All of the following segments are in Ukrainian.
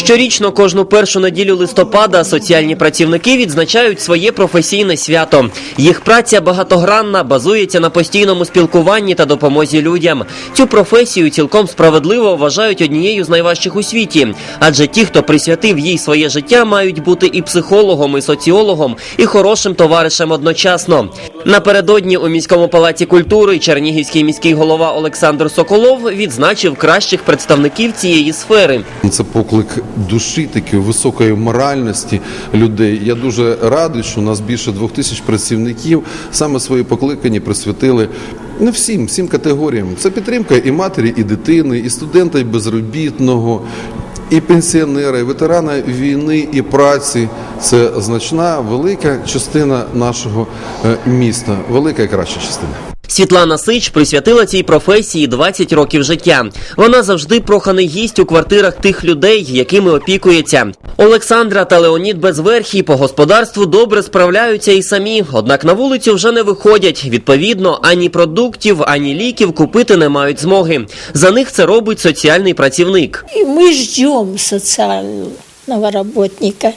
Щорічно кожну першу неділю листопада соціальні працівники відзначають своє професійне свято. Їх праця багатогранна, базується на постійному спілкуванні та допомозі людям. Цю професію цілком справедливо вважають однією з найважчих у світі, адже ті, хто присвятив їй своє життя, мають бути і психологом, і соціологом, і хорошим товаришем одночасно. Напередодні у міському палаці культури Чернігівський міський голова Олександр Соколов відзначив кращих представників цієї сфери. Це поклик душі, такої високої моральності людей. Я дуже радий, що у нас більше двох тисяч працівників саме свої покликані присвятили не всім, всім категоріям. Це підтримка і матері, і дитини, і студента, і безробітного. І пенсіонера, і ветерана війни і праці це значна велика частина нашого е, міста, велика і краща частина. Світлана Сич присвятила цій професії 20 років життя. Вона завжди проханий гість у квартирах тих людей, якими опікується. Олександра та Леонід Безверхій по господарству добре справляються і самі, однак на вулицю вже не виходять. Відповідно, ані продуктів, ані ліків купити не мають змоги. За них це робить соціальний працівник. И мы ждем социального работника.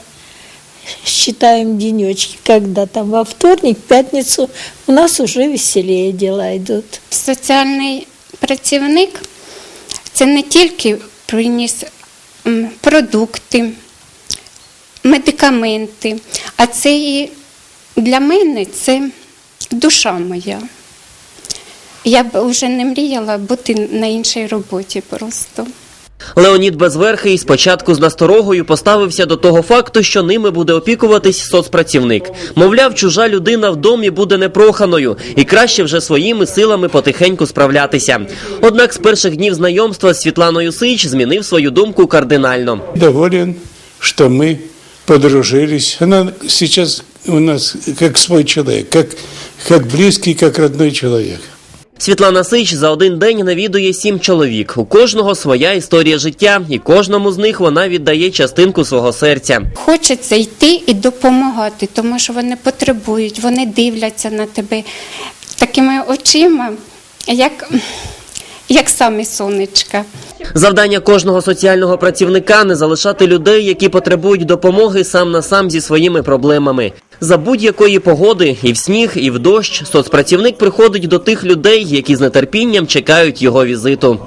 Считаем денечки, когда там во вторник, пятницу у нас уже веселее дела идут. Соціальний працівник це не тільки приніс продукти, медикаменти, а це і для мене це душа моя. Я б вже не мріяла бути на іншій роботі просто. Леонід Безверхий спочатку з насторогою поставився до того факту, що ними буде опікуватись соцпрацівник. Мовляв, чужа людина в домі буде непроханою і краще вже своїми силами потихеньку справлятися. Однак з перших днів знайомства з Світланою Сич змінив свою думку кардинально. доволен, что мы подружились. Она сейчас у нас как свой человек, как, как близкий, как родной человек. Світлана Сич за один день навідує сім чоловік. У кожного своя історія життя, і кожному з них вона віддає частинку свого серця. Хочеться йти і допомагати, тому що вони потребують, вони дивляться на тебе такими очима, як, як самі сонечка. Завдання кожного соціального працівника не залишати людей, які потребують допомоги сам на сам зі своїми проблемами. За будь-якої погоди, і в сніг, і в дощ, соцпрацівник приходить до тих людей, які з нетерпінням чекають його візиту.